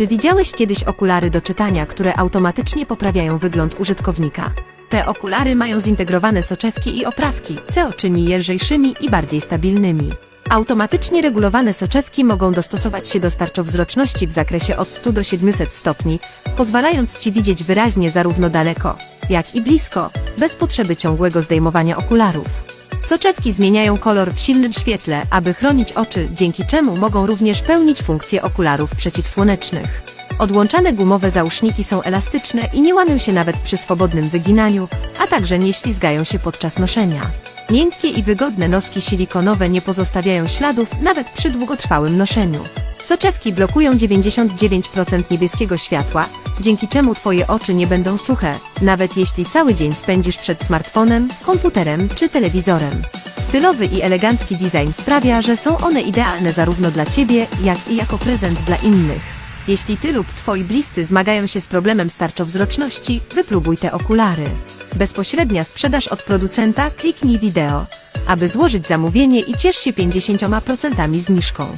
Czy widziałeś kiedyś okulary do czytania, które automatycznie poprawiają wygląd użytkownika? Te okulary mają zintegrowane soczewki i oprawki, co czyni je lżejszymi i bardziej stabilnymi. Automatycznie regulowane soczewki mogą dostosować się do starczowzroczności w zakresie od 100 do 700 stopni, pozwalając Ci widzieć wyraźnie zarówno daleko, jak i blisko, bez potrzeby ciągłego zdejmowania okularów. Soczewki zmieniają kolor w silnym świetle, aby chronić oczy, dzięki czemu mogą również pełnić funkcję okularów przeciwsłonecznych. Odłączane gumowe załóżniki są elastyczne i nie łamią się nawet przy swobodnym wyginaniu, a także nie ślizgają się podczas noszenia. Miękkie i wygodne noski silikonowe nie pozostawiają śladów nawet przy długotrwałym noszeniu. Soczewki blokują 99% niebieskiego światła, dzięki czemu Twoje oczy nie będą suche, nawet jeśli cały dzień spędzisz przed smartfonem, komputerem czy telewizorem. Stylowy i elegancki design sprawia, że są one idealne zarówno dla Ciebie, jak i jako prezent dla innych. Jeśli Ty lub Twoi bliscy zmagają się z problemem starczowzroczności, wypróbuj te okulary. Bezpośrednia sprzedaż od producenta, kliknij wideo, aby złożyć zamówienie i ciesz się 50% zniżką.